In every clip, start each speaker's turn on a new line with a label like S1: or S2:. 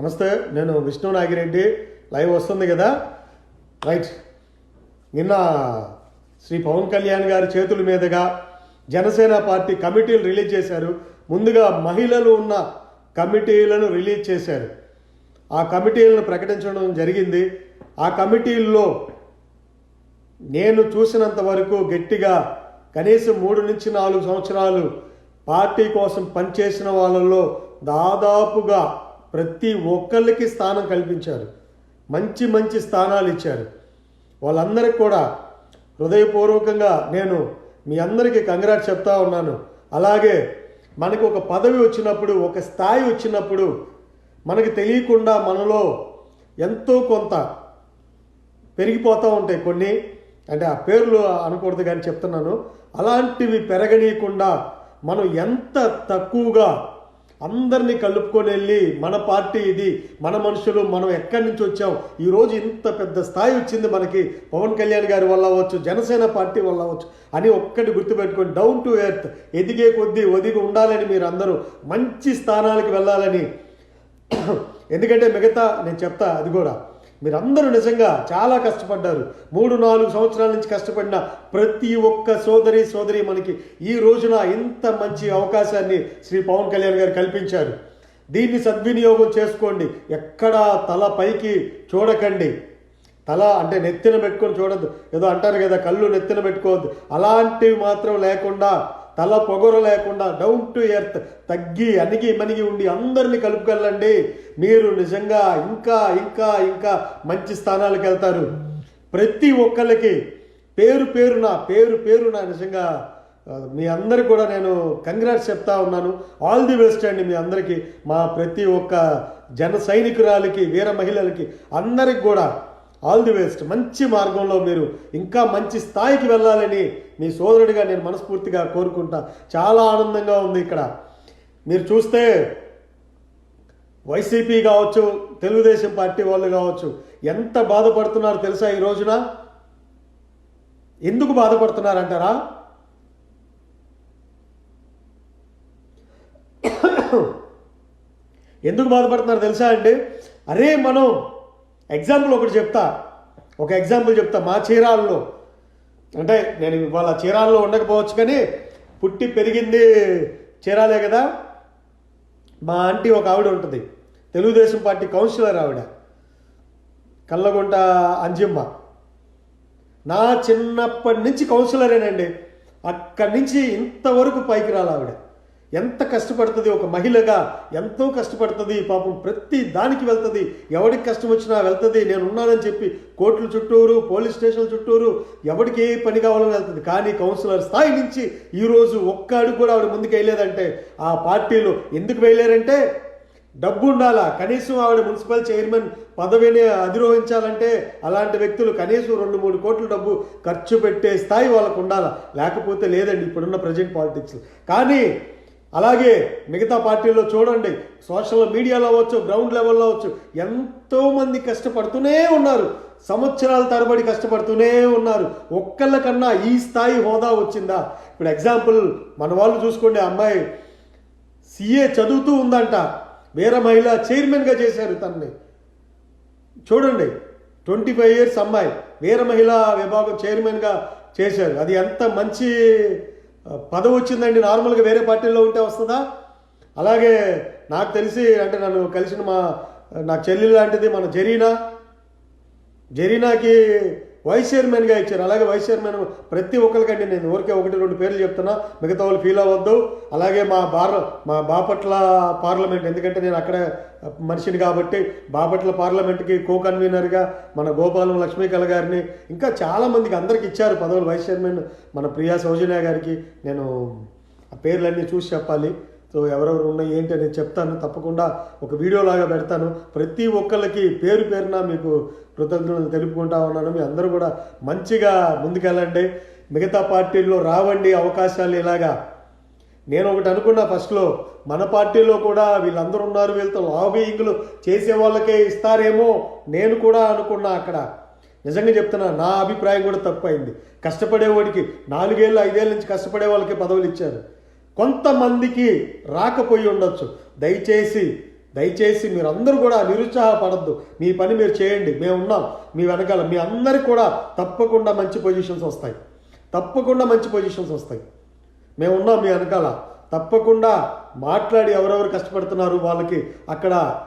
S1: నమస్తే నేను విష్ణు నాగిరెడ్డి. లైవ్ వస్తుంది కదా? రైట్. నిన్న శ్రీ పవన్ కళ్యాణ్ గారి చేతుల మీదుగా జనసేన పార్టీ కమిటీలు రిలీజ్ చేశారు. ముందుగా మహిళలు ఉన్న కమిటీలను రిలీజ్ చేశారు. ఆ కమిటీలను ప్రకటించడం జరిగింది. ఆ కమిటీల్లో నేను చూసినంత వరకు గట్టిగా కనీసం మూడు నుంచి నాలుగు సంవత్సరాలు పార్టీ కోసం పనిచేసిన వాళ్ళల్లో దాదాపుగా ప్రతి ఒక్కళ్ళకి స్థానం కల్పించారు. మంచి మంచి స్థానాలు ఇచ్చారు. వాళ్ళందరికీ కూడా హృదయపూర్వకంగా నేను మీ అందరికీ కంగ్రాట్ చెప్తా ఉన్నాను. అలాగే మనకు ఒక పదవి వచ్చినప్పుడు ఒక స్థాయి వచ్చినప్పుడు మనకి తెలియకుండా మనలో ఎంతో కొంత పెరిగిపోతూ ఉంటాయి కొన్ని. అంటే ఆ పేర్లు అనకూడదు కానీ చెప్తున్నాను. అలాంటివి పెరగనీయకుండా మనం ఎంత తక్కువగా అందరినీ కలుపుకొని వెళ్ళి మన పార్టీ ఇది మన మనుషులు మనం ఎక్కడి నుంచి వచ్చాం? ఈరోజు ఇంత పెద్ద స్థాయి వచ్చింది మనకి. పవన్ కళ్యాణ్ గారి వల్ల అవ్వచ్చు జనసేన పార్టీ వల్ల అవ్వచ్చు అని ఒక్కటి గుర్తుపెట్టుకొని డౌన్ టు ఎర్త్ ఎదిగే కొద్దీ ఒదిగి ఉండాలని మీరు అందరూ మంచి స్థానాలకు వెళ్ళాలని. ఎందుకంటే మిగతా నేను చెప్తా అది కూడా మీరందరూ నిజంగా చాలా కష్టపడ్డారు. మూడు నాలుగు సంవత్సరాల నుంచి కష్టపడిన ప్రతి ఒక్క సోదరి సోదరి మనకి ఈ రోజున ఇంత మంచి అవకాశాన్ని శ్రీ పవన్ కళ్యాణ్ గారు కల్పించారు. దీన్ని సద్వినియోగం చేసుకోండి. ఎక్కడా తల పైకి చూడకండి. తల అంటే నెత్తిన పెట్టుకొని చూడద్దు. ఏదో అంటారు కదా కళ్ళు నెత్తిన పెట్టుకోవద్దు. అలాంటివి మాత్రం లేకుండా తల పొగరు లేకుండా డౌన్ టు ఎర్త్ తగ్గి అణిగి మణిగి ఉండి అందరినీ కలుపుకెళ్ళండి. మీరు నిజంగా ఇంకా ఇంకా ఇంకా మంచి స్థానాలకు వెళ్తారు. ప్రతి ఒక్కళ్ళకి పేరు పేరున పేరు పేరున నిజంగా మీ అందరికి కూడా నేను కంగ్రాట్స్ చెప్తా ఉన్నాను. ఆల్ ది బెస్ట్ అండి మీ అందరికీ మా ప్రతి ఒక్క జన సైనికురాలకి వీర మహిళలకి అందరికి కూడా. All the best. మంచి మార్గంలో మీరు ఇంకా మంచి స్థాయికి వెళ్ళాలని మీ సోదరుడిగా నేను మనస్ఫూర్తిగా కోరుకుంటా. చాలా ఆనందంగా ఉంది ఇక్కడ. మీరు చూస్తే వైసీపీ కావచ్చు తెలుగుదేశం పార్టీ వాళ్ళు కావచ్చు ఎంత బాధపడుతున్నారు తెలుసా ఈ రోజున? ఎందుకు బాధపడుతున్నారంటారా? ఎందుకు బాధపడుతున్నారు తెలుసా అండి? అరే మనం ఎగ్జాంపుల్ ఒకటి చెప్తా. ఒక ఎగ్జాంపుల్ చెప్తా. మా చీరాల్లో. అంటే నేను ఇవాళ చీరాల్లో ఉండకపోవచ్చు కానీ పుట్టి పెరిగింది చీరాలే కదా. మా ఆంటీ ఒక ఆవిడ ఉంటుంది. తెలుగుదేశం పార్టీ కౌన్సిలర్ ఆవిడ. కల్లగుంట అంజమ్మ. నా చిన్నప్పటి నుంచి కౌన్సిలరేనండి. అక్కడి నుంచి ఇంతవరకు పైకి రాలి ఆవిడ. ఎంత కష్టపడుతుంది ఒక మహిళగా ఎంతో కష్టపడుతుంది పాపం ప్రతి దానికి వెళ్తుంది. ఎవడికి కష్టం వచ్చినా వెళ్తుంది. నేను ఉన్నానని చెప్పి కోర్టుల చుట్టూరు పోలీస్ స్టేషన్ల చుట్టూరు ఎవడికి ఏ పని కావాలని వెళ్తుంది. కానీ కౌన్సిలర్ స్థాయి నుంచి ఈరోజు ఒక్క అడుగు కూడా ఆవిడ ముందుకు వెళ్ళలేదంటే ఆ పార్టీలో ఎందుకు వెళ్ళారంటే డబ్బు ఉండాలా? కనీసం ఆవిడ మున్సిపల్ చైర్మన్ పదవిని అధిరోహించాలంటే అలాంటి వ్యక్తులు కనీసం రెండు మూడు కోట్ల డబ్బు ఖర్చు పెట్టే స్థాయి వాళ్ళకు ఉండాలా? లేకపోతే లేదండి ఇప్పుడున్న ప్రజెంట్ పాలిటిక్స్ కానీ అలాగే మిగతా పార్టీల్లో చూడండి సోషల్ మీడియాలో అవ్వచ్చు గ్రౌండ్ లెవెల్లో అవ్వచ్చు ఎంతోమంది కష్టపడుతూనే ఉన్నారు. సంవత్సరాల తరబడి కష్టపడుతూనే ఉన్నారు. ఒక్కళ్ళకన్నా ఈ స్థాయి హోదా వచ్చిందా? ఇప్పుడు ఎగ్జాంపుల్ మన వాళ్ళు చూసుకోండి అమ్మాయి సీఏ చదువుతూ ఉందంట. వేరే మహిళ చైర్మన్గా చేశారు తనని. చూడండి ట్వంటీ ఫైవ్ ఇయర్స్ అమ్మాయి. వీర మహిళా విభాగం చైర్మన్గా చేశారు. అది ఎంత మంచి పదవి వచ్చిందండి నార్మల్గా వేరే పార్టీల్లో ఉంటే వస్తుందా? అలాగే నాకు తెలిసి అంటే నన్ను కలిసిన మా నా చెల్లి లాంటిది మన జరీనా. జరీనాకి వైస్ చైర్మన్గా ఇచ్చారు. అలాగే వైస్ చైర్మన్ ప్రతి ఒక్కరికండి నేను ఊరికే ఒకటి రెండు పేర్లు చెప్తున్నా. మిగతా వాళ్ళు ఫీల్ అవ్వద్దు. అలాగే మా బార్ మా బాపట్ల పార్లమెంట్ ఎందుకంటే నేను అక్కడ మనిషిని కాబట్టి బాపట్ల పార్లమెంట్కి కో కన్వీనర్గా మన గోపాలం లక్ష్మీకళ గారిని ఇంకా చాలామందికి అందరికి ఇచ్చారు. పదవులు. వైస్ చైర్మన్ మన ప్రియా సౌజన్య గారికి నేను ఆ పేర్లన్నీ చూసి చెప్పాలి. సో ఎవరెవరు ఉన్నాయి ఏంటి అనేది చెప్తాను. తప్పకుండా ఒక వీడియో లాగా పెడతాను. ప్రతి ఒక్కళ్ళకి పేరు పేరున మీకు కృతజ్ఞతలు తెలుపుకుంటా ఉన్నాను. మీ అందరూ కూడా మంచిగా ముందుకెళ్ళండి. మిగతా పార్టీల్లో రావండి అవకాశాలు ఇలాగా. నేను ఒకటి అనుకున్నా ఫస్ట్లో మన పార్టీలో కూడా వీళ్ళందరూ ఉన్నారు వీళ్ళతో లాబీయింగ్లు చేసే వాళ్ళకే ఇస్తారేమో నేను కూడా అనుకున్నా అక్కడ. నిజంగా చెప్తున్నా నా అభిప్రాయం కూడా తప్పైంది కష్టపడేవాడికి నాలుగేళ్ళు ఐదేళ్ళ నుంచి కష్టపడే వాళ్ళకి పదవులు ఇచ్చారు. కొంతమందికి రాకపోయి ఉండొచ్చు. దయచేసి దయచేసి మీరు అందరూ కూడా నిరుత్సాహపడద్దు. మీ పని మీరు చేయండి. మేము ఉన్నాం. మీ వెనకాల మీ అందరికి కూడా తప్పకుండా మంచి పొజిషన్స్ వస్తాయి. తప్పకుండా మంచి పొజిషన్స్ వస్తాయి. మేము ఉన్నాం మీ వెనకాల. తప్పకుండా మాట్లాడి ఎవరెవరు కష్టపడుతున్నారు వాళ్ళకి అక్కడ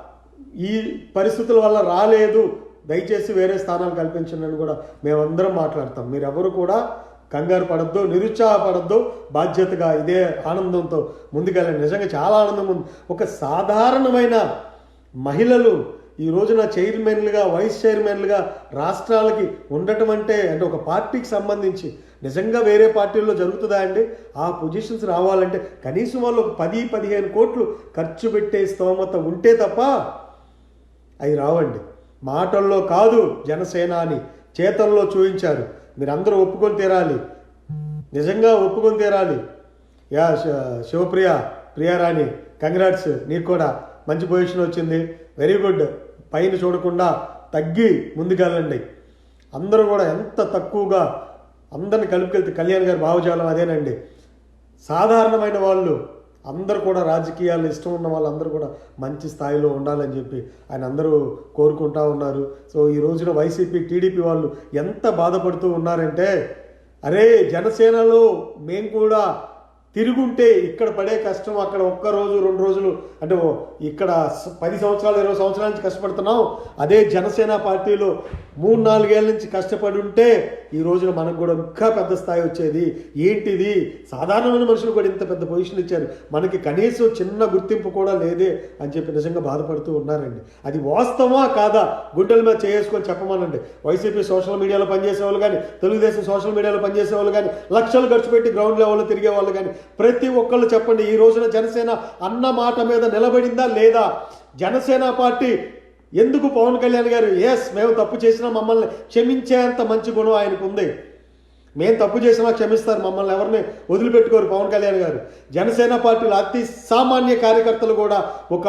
S1: ఈ పరిస్థితుల వల్ల రాలేదు. దయచేసి వేరే స్థానాలు కల్పించండి అని కూడా మేమందరం మాట్లాడతాం. మీరెవరు కూడా కంగారు పడద్దు నిరుత్సాహపడద్దు. బాధ్యతగా ఇదే ఆనందంతో ముందుకెళ్ళండి నిజంగా చాలా ఆనందం ఉంది. ఒక సాధారణమైన మహిళలు ఈ రోజున చైర్మన్లుగా వైస్ చైర్మన్లుగా రాష్ట్రాలకి ఉండటం అంటే అంటే ఒక పార్టీకి సంబంధించి నిజంగా వేరే పార్టీల్లో జరుగుతుందా అండి? ఆ పొజిషన్స్ రావాలంటే కనీసం వాళ్ళు ఒక పది పదిహేను కోట్లు ఖర్చు పెట్టే స్తోమత ఉంటే తప్ప అవి రావండి. మాటల్లో కాదు జనసేనాని చేతల్లో చూపించారు మీరందరూ ఒప్పుకొని తీరాలి. నిజంగా ఒప్పుకొని తీరాలి. యా శివప్రియ ప్రియారాణి కంగ్రాట్స్ నీకు కూడా మంచి పొజిషన్ వచ్చింది. వెరీ గుడ్ పైన చూడకుండా తగ్గి ముందుకెళ్ళండి. అందరూ కూడా ఎంత తక్కువగా అందరిని కలుపుకెళ్తే కళ్యాణ్ గారి భావజాలం అదేనండి. సాధారణమైన వాళ్ళు అందరూ కూడా రాజకీయాలు ఇష్టం ఉన్న వాళ్ళందరూ కూడా మంచి స్థాయిలో ఉండాలని చెప్పి ఆయన అందరూ కోరుకుంటా ఉన్నారు. సో ఈ రోజున వైసీపీ టీడీపీ వాళ్ళు ఎంత బాధపడుతూ ఉన్నారంటే అరే జనసేనలో మేము కూడా తిరుగుంటే ఇక్కడ పడే కష్టం అక్కడ ఒక్క రోజు రెండు రోజులు అంటే ఇక్కడ పది సంవత్సరాలు ఇరవై సంవత్సరాల నుంచి కష్టపడుతున్నాం. అదే జనసేన పార్టీలో మూడు నాలుగేళ్ళ నుంచి కష్టపడి ఉంటే ఈ రోజున మనకు కూడా ఇంకా పెద్ద స్థాయి వచ్చేది. ఏంటిది? సాధారణమైన మనుషులు కూడా ఇంత పెద్ద పొజిషన్ ఇచ్చారు. మనకి కనీసం చిన్న గుర్తింపు కూడా లేదే అని చెప్పి నిజంగా బాధపడుతూ ఉన్నారండి. అది వాస్తవమా కాదా? గుడ్డల మీద చేసుకొని చెప్పమనండి. వైసీపీ సోషల్ మీడియాలో పనిచేసే వాళ్ళు కానీ తెలుగుదేశం సోషల్ మీడియాలో పనిచేసే వాళ్ళు కానీ లక్షలు ఖర్చు పెట్టి గ్రౌండ్ లెవెల్లో తిరిగే వాళ్ళు కానీ ప్రతి ఒక్కళ్ళు చెప్పండి ఈ రోజున జనసేన అన్న మాట మీద నిలబడిందా లేదా? జనసేన పార్టీ ఎందుకు పవన్ కళ్యాణ్ గారు ఎస్ మేము తప్పు చేసినా మమ్మల్ని క్షమించేంత మంచి గుణం ఆయనకు ఉంది మేము తప్పు చేసినా క్షమిస్తారు మమ్మల్ని ఎవరిని వదిలిపెట్టుకోరు పవన్ కళ్యాణ్ గారు. జనసేన పార్టీలో అతి సామాన్య కార్యకర్తలు కూడా ఒక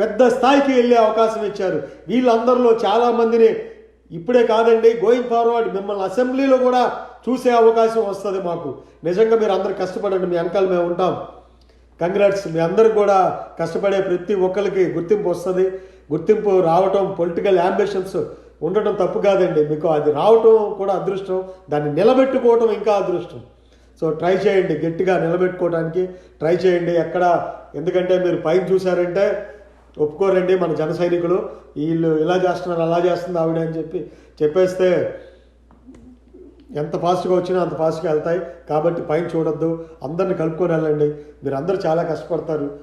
S1: పెద్ద స్థాయికి వెళ్ళే అవకాశం ఇచ్చారు. వీళ్ళందరిలో చాలామందిని ఇప్పుడే కాదండి గోయింగ్ ఫార్వర్డ్ మిమ్మల్ని అసెంబ్లీలో కూడా చూసే అవకాశం వస్తుంది మాకు. నిజంగా మీరు అందరు కష్టపడండి మీ వెనకాల మేము ఉంటాం. కంగ్రాట్స్ మీ అందరికి కూడా కష్టపడే ప్రతి ఒక్కరికి గుర్తింపు వస్తుంది. గుర్తింపు రావటం పొలిటికల్ అంబిషన్స్ ఉండటం తప్పు కాదండి. మీకు అది రావటం కూడా అదృష్టం. దాన్ని నిలబెట్టుకోవటం ఇంకా అదృష్టం. సో ట్రై చేయండి గట్టిగా నిలబెట్టుకోవడానికి ట్రై చేయండి. ఎక్కడ ఎందుకంటే మీరు పైకి చూసారంటే ఒప్పుకోరండి మన జన సైనికులు. వీళ్ళు ఇలా చేస్తున్నారు అలా చేస్తుంది ఆవిడ అని చెప్పి చెప్పేస్తే ఎంత ఫాస్ట్గా వచ్చినా అంత ఫాస్ట్గా వెళ్తాయి. కాబట్టి పైన చూడొద్దు. అందరిని కలుపుకొని వెళ్ళండి. మీరు అందరూ చాలా కష్టపడతారు.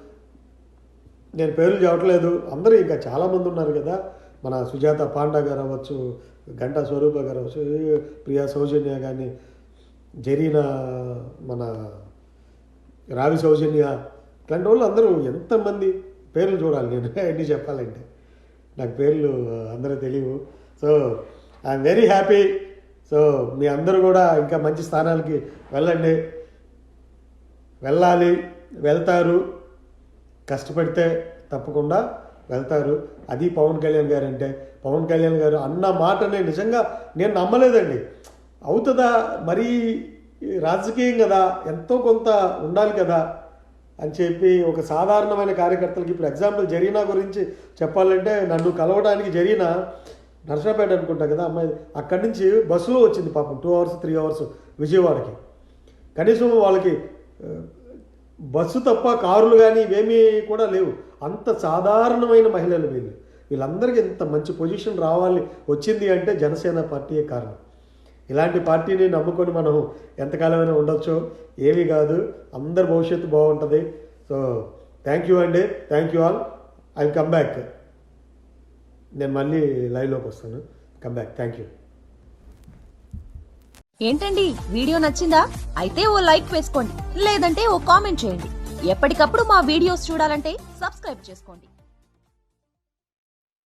S1: నేను పేర్లు చెప్పట్లేదు. అందరూ ఇంకా చాలామంది ఉన్నారు కదా. మన సుజాత పాండా గారు అవ్వచ్చు గంటా స్వరూప గారు అవ్వచ్చు ప్రియా సౌజన్య కానీ జరీనా మన రావి సౌజన్య ఇట్లాంటి వాళ్ళు అందరూ ఎంతమంది పేర్లు చూడాలి. నేను ఎన్ని చెప్పాలంటే. నాకు పేర్లు అందరూ తెలియవు so I'm very happy. So మీ అందరూ కూడా ఇంకా మంచి స్థానాలకి వెళ్ళండి. వెళ్ళాలి వెళ్తారు. కష్టపడితే తప్పకుండా వెళ్తారు. అది పవన్ కళ్యాణ్ గారు అంటే. పవన్ కళ్యాణ్ గారు అన్న మాటనే నిజంగా నేను నమ్మలేదండి. అవుతుందా? మరీ రాజకీయం కదా. ఎంతో కొంత ఉండాలి కదా అని చెప్పి ఒక సాధారణమైన కార్యకర్తలకి ఇప్పుడు ఎగ్జాంపుల్ జరీనా గురించి చెప్పాలంటే నన్ను కలవడానికి జరీనా నర్సాపేట అనుకుంటా కదా అమ్మాయి అక్కడి నుంచి బస్సులో వచ్చింది పాపం. టూ అవర్స్ త్రీ అవర్స్ విజయవాడకి. కనీసం వాళ్ళకి బస్సు తప్ప కారులు కానీ ఇవేమీ కూడా లేవు. అంత సాధారణమైన మహిళలు వీళ్ళు. వీళ్ళందరికీ ఇంత మంచి పొజిషన్ రావాలి వచ్చింది అంటే జనసేన పార్టీయే కారణం. ఇలాంటి పార్టీని నమ్ముకొని మనం ఎంతకాలమైనా ఉండొచ్చు. ఏమీ కాదు అందరి భవిష్యత్తు బాగుంటుంది. సో థ్యాంక్ యూ అండి. Thank you all I come back నేను మళ్ళీ లైవ్లోకి వస్తాను. కమ్ బ్యాక్ థ్యాంక్ యూ
S2: ఏంటండి? వీడియో నచ్చిందా? అయితే ఓ లైక్ వేసుకోండి. లేదంటే ఓ కామెంట్ చేయండి. ఎప్పటికప్పుడు మా వీడియోస్ చూడాలంటే సబ్స్క్రైబ్ చేసుకోండి.